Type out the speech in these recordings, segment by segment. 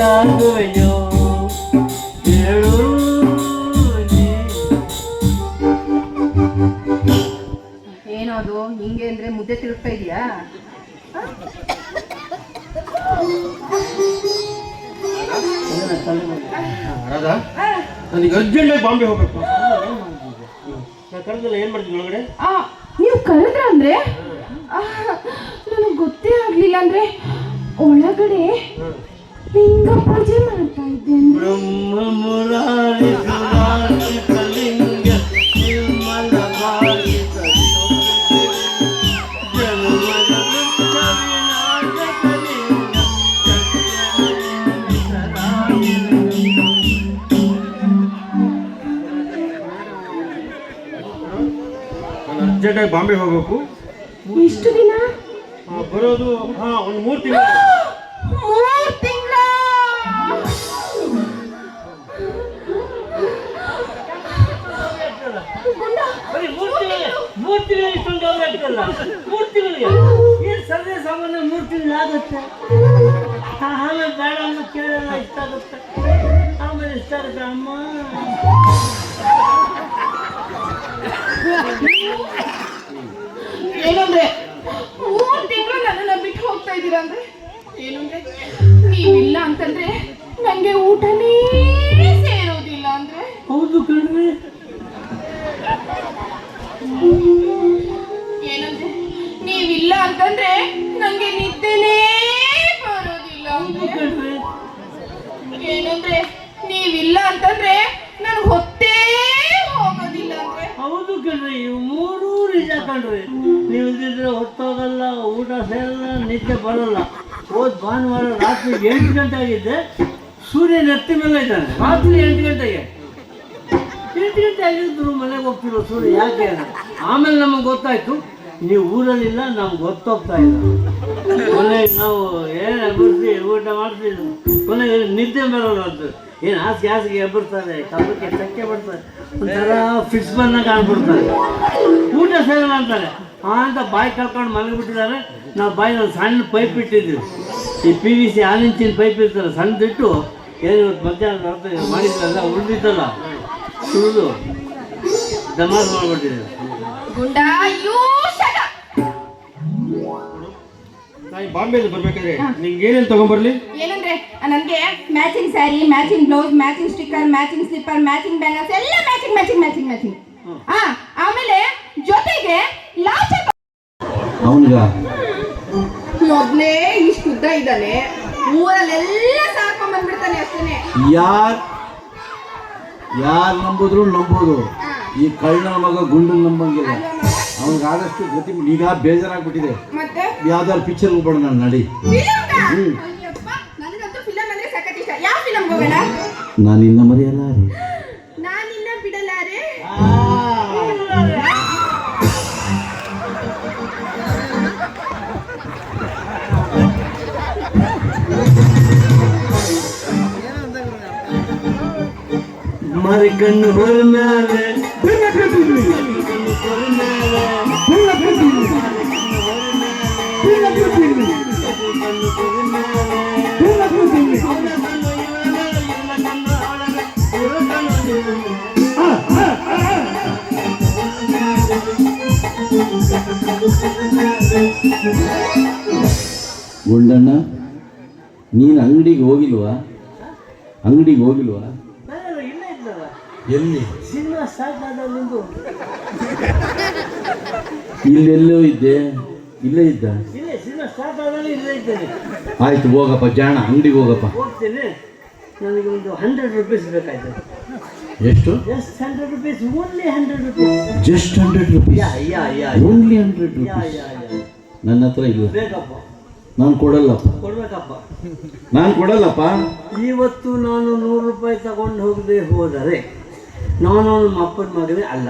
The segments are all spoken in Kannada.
ಮುದ್ದಾಗುವೆಯೋ ಹೇಳು ನೀ. ಏನೋ ಅದು ಹಿಂಗೆ ಅಂದ್ರೆ ಮುದ್ದೆ ತಿರುಗ್ತಾ ಇದೆಯಾ? ನನಗೆ ಅರ್ಜೆಂಟಾಗಿ ಬಾಂಬೆ ಹೋಗ್ಬೇಕು. ನಾ ಕರೆದಲ್ಲ ಏನು ಮಾಡ್ತೀನಿ ಒಳಗಡೆ? ಆ ನೀವು ಕರೆದ್ರ ಅಂದ್ರೆ? ನನಗೆ ಗೊತ್ತೇ ಆಗ್ಲಿಲ್ಲ ಅಂದ್ರೆ ಒಳಗಡೆ ಅರ್ಜೆಂಟಾಗಿ ಬಾಂಬೆ ಹೋಗಬೇಕು. ಇಷ್ಟು ದಿನ? ಆ, ಬರೋದು ಹಾ ಒಂದು ಮೂರು ತಿಂಗಳು. ಮೂರ್ ತಿಂಗಳ? ಬರೀ ಮೂರು ತಿಂಗಳಿಗೆ ಮೂರು ತಿಂಗಳಿಗೆ ಇಷ್ಟೊಂದು ಗೌರವ ಆಗ್ತಲ್ಲ ಮೂರು ತಿಂಗಳಿಗೆ? ಏನು ಸರ್ವೇ ಸಾಮಾನ್ಯ ಮೂರು ತಿಂಗಳು ಆಗುತ್ತೆ? ಆ- ಆಮೇಲೆ ಬೇಡ ಅನ್ನೋ ಕೇಳಲ್ಲ ಇಷ್ಟ ಆಗುತ್ತೆ. ಆಮೇಲೆ ಇಷ್ಟ ಆಗುತ್ತೆ ಅಮ್ಮ. ಏನಂದ್ರೆ? ಮೂರ್ ತಿಂಗಳು ನನ್ನನ್ನ ಬಿಟ್ಟು ಹೋಗ್ತಾ ಇದ್ದೀರಾ ಅಂದ್ರೆ? ಏನಂದ್ರೆ? ನೀವಿಲ್ಲ ಅಂತಂದ್ರೆ ನಂಗೆ ಊಟನೇ ಸೇರೋದಿಲ್ಲ ಅಂದ್ರೆ? ಹೌದು ಕಣ್ರಿ. ಏನಂದ್ರೆ ನೀವಿಲ್ಲ ಅಂತಂದ್ರೆ ನಂಗೆ ನಿದ್ದೆನೇ ಬರೋದಿಲ್ಲ ಏನಂದ್ರೆ ನೀವಿಲ್ಲ ಅಂತಂದ್ರೆ ಕಣ್ರಿ ನೀವು ಇದ್ದಿದ್ರೆ ಹೊತ್ತೋಗಲ್ಲ, ಊಟ ಸೇರಲ್ಲ, ನಿದ್ದೆ ಬರಲ್ಲ. ಹೋದ್ ಭಾನುವಾರ ರಾತ್ರಿ ಎಂಟು ಗಂಟೆ ಆಗಿದ್ದೆ, ಸೂರ್ಯ ನೆತ್ತಿ ಮೇಲೆ ಇದ್ದಾನೆ. ರಾತ್ರಿ ಎಂಟು ಗಂಟೆಗೆ. ಎಂಟು ಗಂಟೆ ಆಗಿದ್ರು ಮನೆಗೆ ಹೋಗ್ತಿರೋ ಸೂರ್ಯ? ಯಾಕೆ. ಆಮೇಲೆ ನಮಗೆ ಗೊತ್ತಾಯ್ತು ನೀವು ಊರಲ್ಲಿಲ್ಲ, ನಮ್ಗೆ ಗೊತ್ತೋಗ್ತಾ ಇಲ್ಲ. ಕೊನೆಗೆ ನಾವು ಏನು ಎಬ್ಬರ್ಸಿ, ಊಟ ಮಾಡ್ತೀವಿ ಕೊನೆಗೆ ನಿದ್ದೆ ಬರೋಲ್ಲ ಅಂತ ಏನು ಹಾಸಿಗೆ ಹಾಸಿಗೆ ಎಬ್ಬರ್ತಾರೆ, ಕಬ್ಬಕ್ಕೆ ಚಕ್ಕೆ ಬರ್ತಾರೆ ಒಂಥರ ಫಿಕ್ಸ್ ಬಂದ ಕಾಣ್ಬಿಡ್ತಾರೆ. ಊಟ ಸೇರಲ್ಲ ಅಂತಾರೆ ಅಂತ ಬಾಯಿ ಕಳ್ಕೊಂಡು ಮಲಗಿಬಿಟ್ಟಿದ್ದಾರೆ. ನಾವು ಬಾಯಿನಲ್ಲಿ ಸಣ್ಣ ಪೈಪ್ ಇಟ್ಟಿದ್ದೀವಿ. ಈ ಪಿ ವಿ ಸಿ ಹಾಲಿಂಚಿನ ಪೈಪ್ ಇರ್ತಾರೆ ಸಣ್ಣದಿಟ್ಟು, ಏನು ಇವತ್ತು ಮಧ್ಯಾಹ್ನ ಮಾಡಿದ್ರಲ್ಲ, ಉಳಿದಿತ್ತಲ್ಲ. ಸುಳಿದು ದಮಾಸ್ ಮಾಡ್ಬಿಟ್ಟಿದ್ದೀವಿ. ನಾನು ಬಾಂಬೆಯಿಂದ ಬರ್ಬೇಕಾದ್ರೆ ನಿಂಗೆ ಏನೇನು ತಗೊಂಬರ್ಲಿ? ಏನಂದ್ರೆ ನನಗೆ matching sari matching blouse matching sticker matching slipper matching bangles ಎಲ್ಲ ಮ್ಯಾಚಿಂಗ್ ಮ್ಯಾಚಿಂಗ್ ಮ್ಯಾಚಿಂಗ್ ಮ್ಯಾಚಿಂಗ್ ಆ ಆಮೇಲೆ ಜೊತೆಗೆ ಲಾಚ ಅವನಿಗ? ಮೊದ್ಲೇ ಇಷ್ಟು ಉದ್ದ ಇದ್ದಾನೆ. ಊರಲ್ಲೆಲ್ಲ ಸಾರ್ಕೊಂಡ್ ಬಂದ್ಬಿಡ್ತಾನೆ ಅಷ್ಟೇನೆ. ಯಾರ್ ಯಾರ್ ನಂಬುದ್ರು ನಂಬೋದು. ಈ ಕಳ್ಳನ ಮಗ ಗುಂಡು ನಂಬಂಗಿಲ್ಲ ಅವನಿಗೆ ಆದಷ್ಟು ಗತಿ ಈಗ ಬೇಜಾರಾಗ್ಬಿಟ್ಟಿದೆ. ಯಾವ್ದಾದ್ರು ಪಿಕ್ಚರ್ ಹೋಗ್ಬೇಡ ನಾನು ನಡಿ. ನಾನು ಇನ್ನ ಅಯ್ಯಪ್ಪ, ಮರಿ ಕಣ್ಣು ಅಂದ್ರೆ ಗುಂಡಣ್ಣ ನೀನು ಅಂಗಡಿಗೆ ಹೋಗಿಲ್ವಾ? ಅಂಗಡಿಗೆ ಹೋಗಿಲ್ವಾ? ಎಲ್ಲಿ? ಇಲ್ಲೆಲ್ಲೋ ಇದ್ದೆ. ಇಲ್ಲೇ ಇದ್ದ? ಆಯ್ತು ಹೋಗಪ್ಪ ಜಾಣ ಅಂಗಡಿಗೆ ಹೋಗಪ್ಪ. ಹೋಗ್ತೇನೆ. ನನಗೆ ಒಂದು ಹಂಡ್ರೆಡ್ ರುಪೀಸ್ ಬೇಕಾಯ್ತು. ಎಷ್ಟು? Just hundred rupees only hundred rupees just hundred rupees only hundred rupees ನನ್ನ ಹತ್ರ ಇಲ್ಲ. ಬೇಕಪ್ಪ. ನಾನು ಕೊಡಲ್ಲಪ್ಪ. ಕೊಡ್ಬೇಕಪ್ಪ. ನಾನು ಕೊಡಲ್ಲಪ್ಪ. ಇವತ್ತು ನಾನು ನೂರು ರೂಪಾಯಿ ತಗೊಂಡು ಹೋಗದೆ ಹೋದರೆ ನಾನು ನಮ್ಮ ಅಪ್ಪನ ಮಗನೇ ಅಲ್ಲ.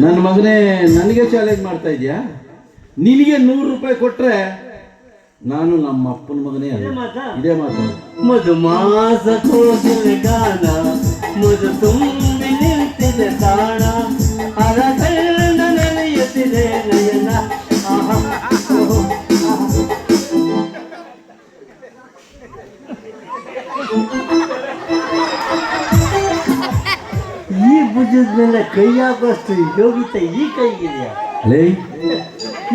ನನ್ನ ಮಗನೇ ನನಗೆ ಚಾಲೆಂಜ್ ಮಾಡ್ತಾ ಇದೆಯಾ? ನಿನಗೆ ನೂರು ರೂಪಾಯಿ ಕೊಟ್ಟರೆ ನಾನು ನಮ್ಮ ಅಪ್ಪನ ಮಗನೇ ಅಲ್ಲ. ಮಾತಾ? ಇದೇ ಮಾತು. ಮಧುಮಾಸ ಕೋಗಿಲೆ ಗಾನ ಮಧು ತುಂಬಿ ನಿಂತಿದೆ ತಾಣ. ನಯನ. ಆಹಾ, ಈ ಭುಜದ ಮೇಲೆ ಕೈ ಹಾಕೋಷ್ಟು ಯೋಗ್ಯತೆ ಈ ಕೈಗಿದೆಯಾ? ಲೇ.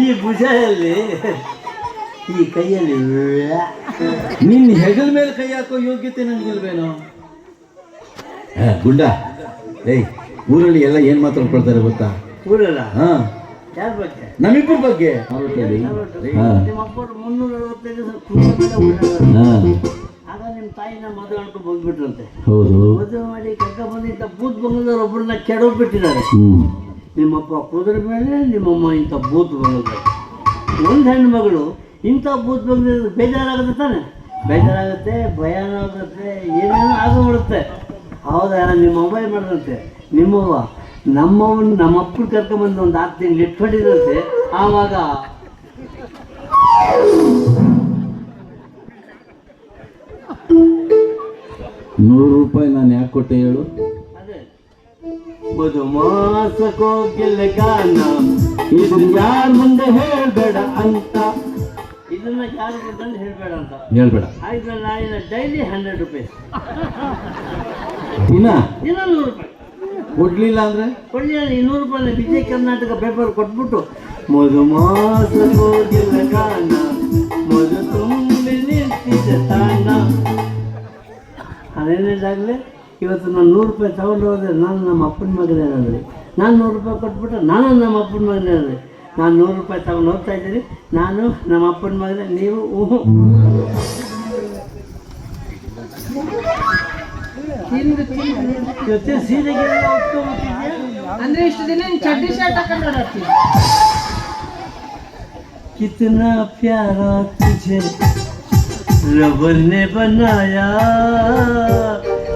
ಈ ಭುಜದಲ್ಲಿ ಈ ಕೈಯಲ್ಲಿ ನಿನ್ನ ಹೆಗಲ ಮೇಲೆ ಕೈ ಹಾಕೋ ಯೋಗ್ಯತೆ ನನಗಿಲ್ವೇನೋ? ಗುಂಡ. ಏಯ್ ಊರಲ್ಲಿ ಎಲ್ಲ ಏನು ಮಾತಾಡ್ಕೊಳ್ತಾರೆ ಗೊತ್ತಾ? ಊರಲ್ಲ? ಹಾಂ. ಯಾರ ಬಗ್ಗೆ. ಹಾ. ಆಗ ನಿಮ್ಮ ತಾಯಿನ ಮದುವೆ ಮಾಡ್ಕೊಂಡು ಬಂದ್ಬಿಟ್ರಂತೆ. ಹೌದು. ಮದುವೆ ಮಾಡಿ ಕರ್ಕ ಬಂದಿದ್ದ ಬೂತ್ ಬಂಗದವ್ರು ಒಬ್ಬರನ್ನ ಕೆಡೋಗ್ಬಿಟ್ಟಿದ್ದಾರೆ ಹ್ಮ್. ನಿಮ್ಮಪ್ಪ ಕುದುರೆ ಮೇಲೆ ನಿಮ್ಮಮ್ಮ ಇಂಥ ಬೂತ್ ಬಂಗದ ಒಂದು ಹೆಣ್ಣು ಮಗಳು ಇಂಥ ಬೂತ್ ಬಂಗದ ಬೇಜಾರಾಗುತ್ತೆ ತಾನೆ? ಬೇಜಾರಾಗುತ್ತೆ ಭಯಾನ ಆಗುತ್ತೆ ಏನೇನೋ ಆಗೋಗ್ಬಿಡುತ್ತೆ ಹೌದಾ ನಿಮ್ಮ ಅಮ್ಮ ಏನು ಮಾಡಿದಂತೆ? ನಿಮ್ಮವ್ವ ನಮ್ಮವನ್ನ ನಮ್ಮ ಅಪ್ಪನ ಕರ್ಕೊಂಡ್ಬಂದು ಒಂದು ಆರು ತಿಂಗಳು ಇಟ್ಕೊಂಡಿದ್ರಂತೆ ಆವಾಗ ನೂರು ರೂಪಾಯಿ ನಾನು ಯಾಕೆ ಕೊಟ್ಟೆ ಹೇಳು? ಅದೇ ಬದು ಕೋಗಿಲ ಗಾನ ಇದು ಯಾರ ಮುಂದೆ ಹೇಳ್ಬೇಡ ಅಂತ. ಇದನ್ನ ಯಾರು ಮುಂದೆ ಹೇಳ್ಬೇಡ ಅಂತ. ಹೇಳ್ಬೇಡ. ಆಯ್ತು ನಾನು ಡೈಲಿ ಹಂಡ್ರೆಡ್ ರುಪೀಸ್ ದಿನ? ದಿನ ನೂರು ರೂಪಾಯಿ. ಕೊಡ್ಲಿಲ್ಲ ಅಂದ್ರೆ? ಕೊಡ್ಲಿಲ್ಲ, ಇನ್ನೂರು ರೂಪಾಯಿ ವಿಜಯ ಕರ್ನಾಟಕ ಪೇಪರ್ ಕೊಟ್ಬಿಟ್ಟು ಮಧುಮಾಸ ಹೋಗಿಲ್ಲ ಗಾನ ಮಧು ತುಂಬಿ ನಿಂತಿದ್ದ ತಾಣ ಇವತ್ತು ನಾನು ನೂರು ರೂಪಾಯಿ ತಗೊಂಡು ಹೋದ್ರೆ ನಾನು ನಮ್ಮ ಅಪ್ಪನ ಮಗನೇನಾದ್ರಿ ನಾನು ನೂರು ರೂಪಾಯಿ ಕೊಟ್ಬಿಟ್ಟು ನಾನು ನಮ್ಮ ಅಪ್ಪನ ಮಗನೇನಾದ್ರಿ ನಾನು ನೂರು ರೂಪಾಯಿ ತಗೊಂಡು ಹೋಗ್ತಾ ಇದ್ದೀನಿ. ನಾನು ನಮ್ಮ ಅಪ್ಪನ ಮಗನೇ, ನೀವು ಊಹು. ಜೊತೆ ಸೀರೆಗೆಲ್ಲ ಉಟ್ಕೊಂಡ್ಬಿಟ್ಟಿದ್ಯಾ ಅಂದ್ರೆ ಇಷ್ಟು ದಿನ ನೀನ್ ಚಡ್ಡಿ ಶರ್ಟ್ ಹಾಕೊಂಡು ಓಡಾಡ್ತೀನಿ कितना प्यारा तुझे रब ने बनाया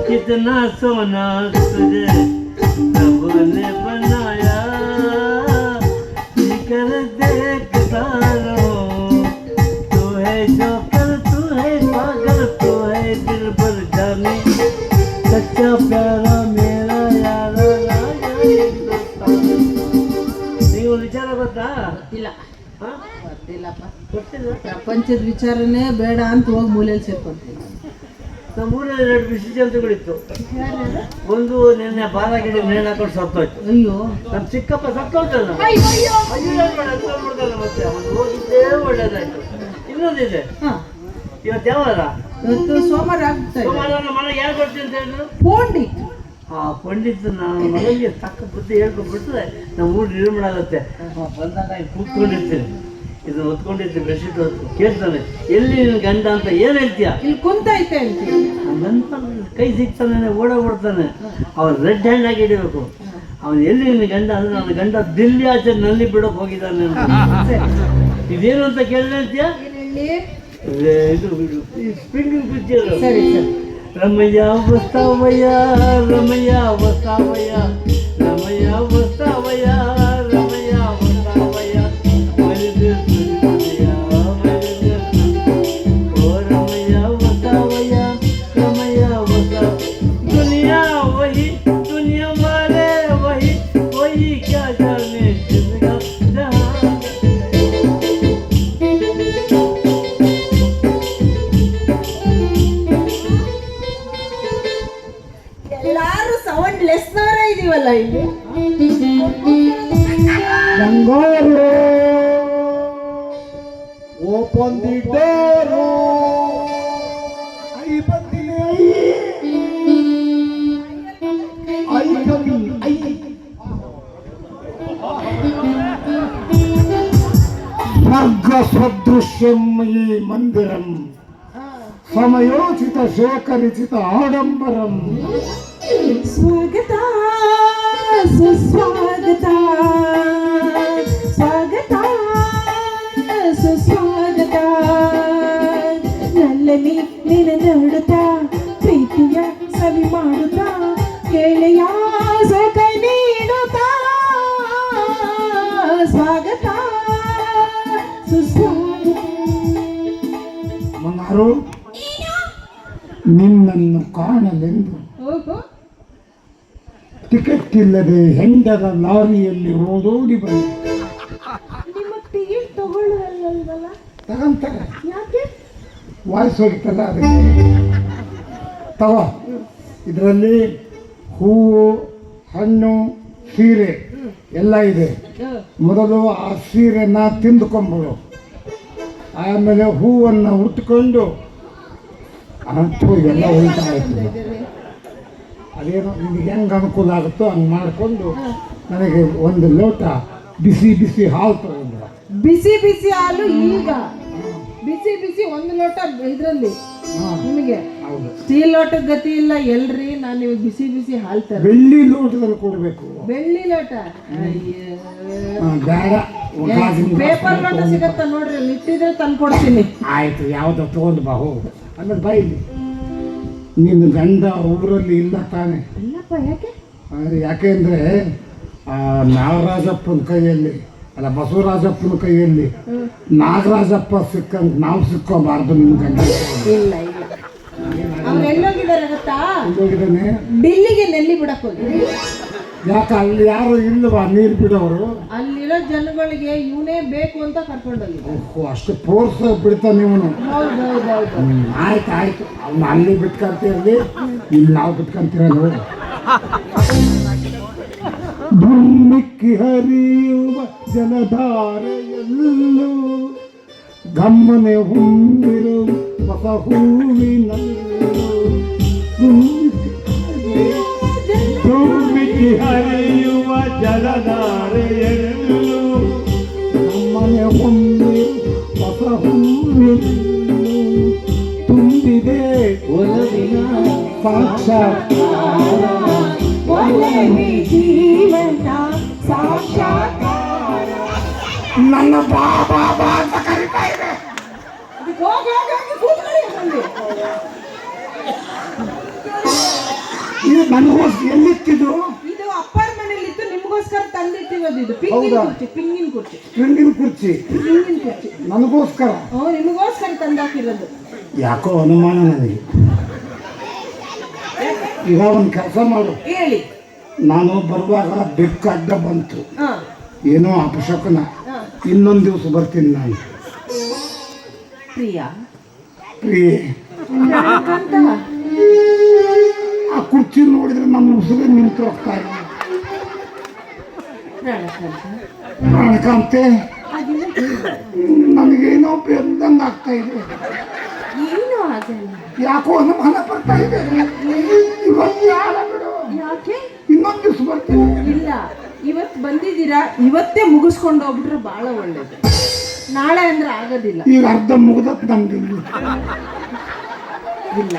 कितना सोना तुझे ಪ್ರಪಂಚದ ವಿಚಾರನೇ ಬೇಡ ಅಂತ ಹೋಗಿ ಮೂಲೆಯಲ್ಲಿ ಸೇರ್ಕೊಂತೀವಿ ನಮ್ಮ ಊರಲ್ಲಿ ಎರಡು ಬಿಸಿ ಜಂತುಗಳಿತ್ತು. ಒಂದು ನಿನ್ನೆ ಬಾಲ ಗಿಡ ನೇಣು ಹಾಕೊಂಡು ಸತ್ತೋಯ್ತು. ಅಯ್ಯೋ. ನಮ್ಮ ಚಿಕ್ಕಪ್ಪ ಸತ್ತೋಯ್ತಲ್ಲ. ಮತ್ತೆ? ಅವನು ಹೋಗಿದ್ದೇ ಒಳ್ಳೇದಾಯ್ತು. ಇನ್ನೊಂದಿದೆ. ಹಾ. ಇವತ್ತು ಯಾವಾಗ? ಇವತ್ತು ಸೋಮವಾರ ಆಗ್ತಾ ಸೋಮವಾರ ನಮ್ಮ ಮನೆಗೆ ಯಾರು ಬರ್ತೀನಿ ಅಂತ ಹೇಳಿದ್ರು? ಪೋಂಡಿತ್. ಆ ಪಂಡಿತ್ ನಾನು ಮನೆಗೆ ತಕ್ಕ ಬುದ್ಧಿ ಹೇಳ್ಕೊಂಡ್ಬಿಟ್ರೆ ನಮ್ಮ ಊರು ನಿರ್ಮಾಣ ಆಗುತ್ತೆ. ಬಂದಾಗ ಕೂತ್ಕೊಂಡಿರ್ತೀನಿ. ಇದನ್ನ ಹೊತ್ಕೊಂಡಿರ್ತೀನಿ ಬೆಡ್ಶೀಟ್ ಹೊತ್ತು ಕೇಳ್ತಾನೆ ಎಲ್ಲಿ ಗಂಡ ಅಂತ ಏನ್ ಹೇಳ್ತೀಯ? ಇಲ್ಲಿ ಕುಂತೈತೆ ಅಂತ. ನನ್ನ ಕೈ ಸಿಗ್ತಾನೆ ಓಡೋಗ್ಬಿಡ್ತಾನೆ ಅವನು ರೆಡ್ ಹ್ಯಾಂಡ್ ಆಗಿ ಹಿಡಿಬೇಕು. ಅವನು ಎಲ್ಲಿ ನಿನ್ನ ಗಂಡ? ಅಂದ್ರೆ ನನ್ನ ಗಂಡ ದಿಲ್ಲಿ ಆಚೆ ನಲ್ಲಿ ಬಿಡೋಕೆ ಹೋಗಿದ್ದಾನೆ ಅಂತ. ಇದೇನು ಅಂತ ಕೇಳಿದೆ ಅಂತೀಯ? ಇದು ಸ್ಪ್ರಿಂಗ್ ಪಿಕ್ಚರ್ ಸರಿ ಸರಿ. ರಮಯ್ಯ ಬಸ್ತಾವಯ್ಯ ರಮಯ್ಯ ಬಸ್ತಾವಯ್ಯ ರಮಯ್ಯ ವಸ್ತಾವಯ್ಯ. అయింది బంగారు ఓపెన్ ది డోర్. ఐ బంది ఐ కమింగ్ ఐ. స్వర్గస్వదృశ్యం ఈ మందిరం. సమయోచిత శేఖరిచిత ఆడంబరం. స్వాగతం ಸುಸ್ವಾಗತ ಸ್ವಾಗತ ಸುಸ್ವಾಗತ ನಲ್ಲನಿ ನಿನ್ನ ನೋಡುತ್ತಾ ಪ್ರೀತಿಯ ಸವಿ ಮಾಡುತ್ತಾ ಕೇಳೆಯ ಸುಖ ನೀಡುತ್ತಾ. ಸ್ವಾಗತ ಸುಸ್ವಾಗತ. ಮಂಗಾರು ನಿನ್ನನ್ನು ಕಾಣಲೆಂದು. ಓಹೋ. ಟಿಕೆಟ್ ಇಲ್ಲದೆ ಹೆಂಡದ ಲಾರಿಯಲ್ಲಿ ಓಡೋಡಿ ಬಂದ. ನಿಮ್ಮ ಟಿಕೆಟ್ ತಗೊಳ್ಳುವಲ್ವಲ್ಲ ತಗಂತಾರ. ಯಾಕೆ? ವಾಯ್ಸ್ ಹೋಗಿತ್ತಲ್ಲ ಅದಕ್ಕೆ. ತಗೋ. ಇದರಲ್ಲಿ ಹೂವು ಹಣ್ಣು ಸೀರೆ ಎಲ್ಲ ಇದೆ. ಮೊದಲು ಆ ಸೀರೆನ ತಿಂದುಕೊಂಬಳು ಆಮೇಲೆ ಹೂವನ್ನು ಉಟ್ಕೊಂಡು ಅಂತೂ ಎಲ್ಲ ಉಂಟಾಯ್ತು ಅದೇನೋ ನಿಮಗೆ ಹೆಂಗೆ ಅನುಕೂಲ ಆಗುತ್ತೋ ಹಂಗೆ ಮಾಡಿಕೊಂಡು ನನಗೆ ಒಂದು ಲೋಟ ಬಿಸಿ ಬಿಸಿ ಹಾಲು ತಗೊಂಡು ಬಿಸಿ ಬಿಸಿ ಹಾಲು ಈಗ. ಬಿಸಿ ಬಿಸಿ ಒಂದು ಲೋಟ ಇದರಲ್ಲಿ ನಿಮಗೆ. ಹೌದು. ಸ್ಟೀಲ್ ಲೋಟದ ಗತಿ ಇಲ್ಲ ಎಲ್ರಿ? ನಾನು ನಿಮಗೆ ಬಿಸಿ ಬಿಸಿ ಹಾಲು ತರ ಬೆಳ್ಳಿ ಲೋಟದಲ್ಲಿ ಕೊಡಬೇಕು. ಬೆಳ್ಳಿ ಲೋಟ? ಬೇಡ. ಪೇಪರ್ ಲೋಟ ಸಿಗತ್ತ ನೋಡ್ರಿ ಇಟ್ಟಿದ್ರೆ ತಂದ್ಕೊಡ್ತೀನಿ. ಆಯ್ತು ಯಾವ್ದು ತಗೊಂಡು ಬಾ ಹೋಗು. ಅಂದ್ರೆ ಬಾಯಿಲಿ ನಿನ್ನ ಗಂಡ ಊರಲ್ಲಿ ಇಲ್ಲ ತಾನೆ. ಇಲ್ಲಪ್ಪ ಯಾಕೆ? ಯಾಕೆಂದ್ರೆ ಆ ನಾಗರಾಜಪ್ಪನ ಕೈಯಲ್ಲಿ ಅಲ್ಲ ಬಸವರಾಜಪ್ಪನ ಕೈಯಲ್ಲಿ ನಾಗರಾಜಪ್ಪ ಸಿಕ್ಕಂಗೆ ನಾವು ಸಿಕ್ಕೋಬಾರ್ದು ನಿನ್ನ ಗಂಡ. ಇಲ್ಲ ಇಲ್ಲ. ಅವ್ರು ಎಲ್ಲೋಗಿದ್ದಾರೆ ಗೊತ್ತಾ? ಹೋಗಿದ್ದಾನೆ ಬಿಲ್ಲಿಗೆ ನೆಲ್ಲಿ ಬಿಡಕ್ಕೆ ಹೋಗಿ ಯಾಕೆ ಅಲ್ಲಿ ಯಾರು ಇಲ್ಲವಾ ನೀರು ಬಿಡೋರು? ಅಲ್ಲಿರೋ ಜನಗಳಿಗೆ ಇವನೇ ಬೇಕು ಅಂತ ಕರ್ಕೊಂಡು ಓಹೋ ಅಷ್ಟು ಫೋರ್ಸ್ ಬಿಡ್ತಾನೆ ಇವನು ಆಯ್ತು ಆಯ್ತು. ಅವ್ನು ಅಲ್ಲಿ ಬಿಟ್ಕೊಂತಿರಲಿ ಇಲ್ಲಿ ನಾವು ಬಿಟ್ಕೊಂತೀರ ನೋಡಿ ಧುಮ್ಮಿಕ್ಕಿ ಹರಿಯುವ ಜಲಧಾರೆಯಲ್ಲೂ ಗಮ್ಮನೆ ಹೊಂದಿರುವ ಹೊಸ ಹೂವಿನಲ್ಲೂ ಹರಿಯುವ ಜಲಧಾರೆಯಲ್ಲೂ ನಮ್ಮನೆ ಹೊಂದಿರುವ ಹೊಸ ಹೂವಿನಲ್ಲೂ ತುಂಬಿದೆ. ಸಾಕ್ಷಾತ್ ನನ್ನ ಬಾಬಾ ಬಾ ಅಂತ ಕರಿತಾ ಇದೆ. ಇದು ನನಗೋಸ್ಕರ ಎಲ್ಲಿತ್ತಿದ್ದು? ಅಪ್ಪರ್ ಮನೇಲಿತ್ತು ನಿಮಗೋಸ್ಕರ ತಂದಿಟ್ಟಿರೋದು ಇದು. ಪಿಂಗಿನ ಹೌದಾ? ಕುರ್ಚಿ ಪಿಂಗಿನ ಕುರ್ಚಿ. ಸ್ಪ್ರಿಂಗಿನ ಕುರ್ಚಿ? ಪಿಂಗಿನ ಕುರ್ಚಿ. ನನಗೋಸ್ಕರ? ಹ್ಞೂ ನಿಮಗೋಸ್ಕರ ತಂದಾಕಿರೋದು. ಯಾಕೋ ಅನುಮಾನ ನನಗೆ. ಈಗ ಒಂದು ಕೆಲಸ ಮಾಡು. ಹೇಳಿ. ನಾನು ಬರುವಾಗ ಬೆಕ್ಕು ಅಡ್ಡ ಬಂತು. ಹಾ. ಏನೋ ಅಪಶಕನ. ಇನ್ನೊಂದು ದಿವಸ ಬರ್ತೀನಿ ನಾನು. ಪ್ರಿಯಾ. ಪ್ರಿಯೆ. ಅಂತ ಆ ಕುರ್ಚಿ ನೋಡಿದ್ರೆ ನಮ್ಮ ಉಸಿರು ನಿಂತು ಹೋಗ್ತಾ ಇದೆ. ಹೇಳ್ಬೇಡ. ನನಗೇನೋ ಬೆಂದಂಗೆ ಆಗ್ತಾ ಇದೆ. ಏನೂ ಆಗಲ್ಲ ಯಾಕೋ ಅನುಮಾನ ಬರ್ತಾ ಇದೆ. ಇವತ್ತು ಯಾರ ಬಿಡು? ಯಾಕೆ? ಇನ್ನೊಂದು ದಿವಸ ಬರ್ತೀನಿ. ಇಲ್ಲ ಇವತ್ತು ಬಂದಿದ್ದೀರಾ? ಇವತ್ತೇ ಮುಗಿಸ್ಕೊಂಡು ಹೋಗ್ಬಿಟ್ರೆ ಭಾಳ ಒಳ್ಳೇದು. ನಾಳೆ ಅಂದ್ರೆ ಆಗೋದಿಲ್ಲ. ಈಗ ಅರ್ಧ ಮುಗ್ದತ್ ನಮ್ದು. ಇಲ್ಲ.